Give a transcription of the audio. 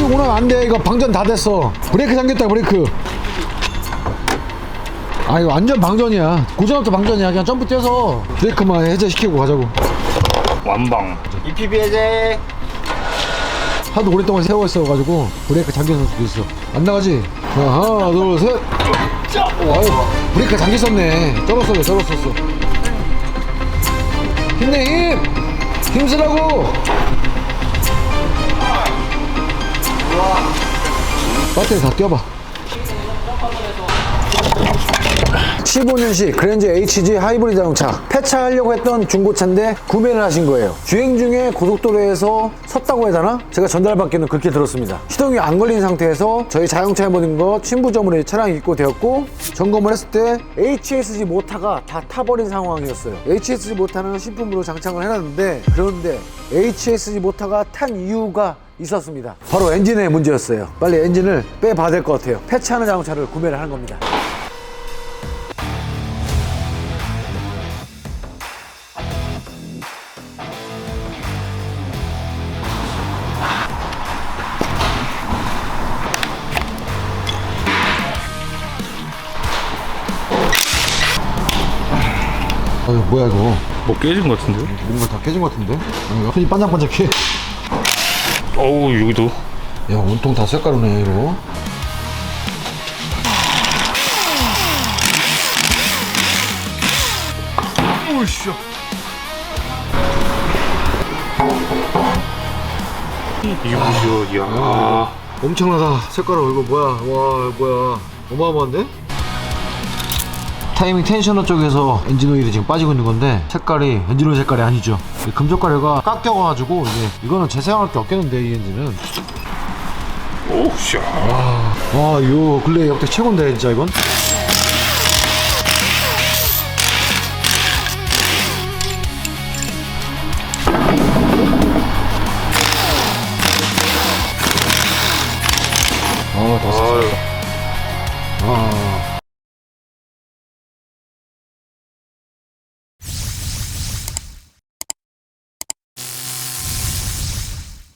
시키고는 안돼. 이거 방전 다 됐어. 브레이크 잠겼다 브레이크. 아 이거 완전 방전이야. 고전부터 방전이야. 그냥 점프 뛰어서 브레이크만 해제시키고 가자고. 완방. EPB 해제. 하도 오랫동안 세워 있어가지고 브레이크 잠겼을 수도 있어. 안 나가지? 자, 하나 둘 셋. 아유 브레이크 잠겼었네. 떨었어요 떨었었어. 힘내 힘! 힘쓰라고 배터리 다 띄워봐 15년식 그랜저 HG 하이브리드 자동차 폐차하려고 했던 중고차인데 구매를 하신 거예요. 주행 중에 고속도로에서 섰다고 해야 되나? 제가 전달받기는 그렇게 들었습니다. 시동이 안 걸린 상태에서 저희 자동차에 모든 거 침부점으로 차량이 입고 되었고 점검을 했을 때 HSG 모터가 다 타버린 상황이었어요. HSG 모터는 신품으로 장착을 해놨는데 그런데 HSG 모터가 탄 이유가 있었습니다. 바로 엔진의 문제였어요. 빨리 엔진을 빼봐야 될 것 같아요. 폐차하는 자동차를 구매를 하는 겁니다. 아유 뭐야 이거? 뭐 깨진 것 같은데? 뭔가 다 깨진 것 같은데? 아니, 손이 반짝반짝해 어우 여기도. 야 온통 다 색깔이네 이거. 오우씨. 이거 뭐야? 야 엄청나다. 색깔은 이거 뭐야? 와 뭐야? 어마어마한데? 타이밍 텐셔너 쪽에서 엔진 오일이 지금 빠지고 있는 건데 색깔이 엔진 오일 색깔이 아니죠. 이 금속 가루가 깎여가지고 이게 이거는 재사용할 게 없겠는데 이 엔진은. 오우씨. 와 이거 근래 역대 최고인데 진짜 이건? 아다. 아유. 아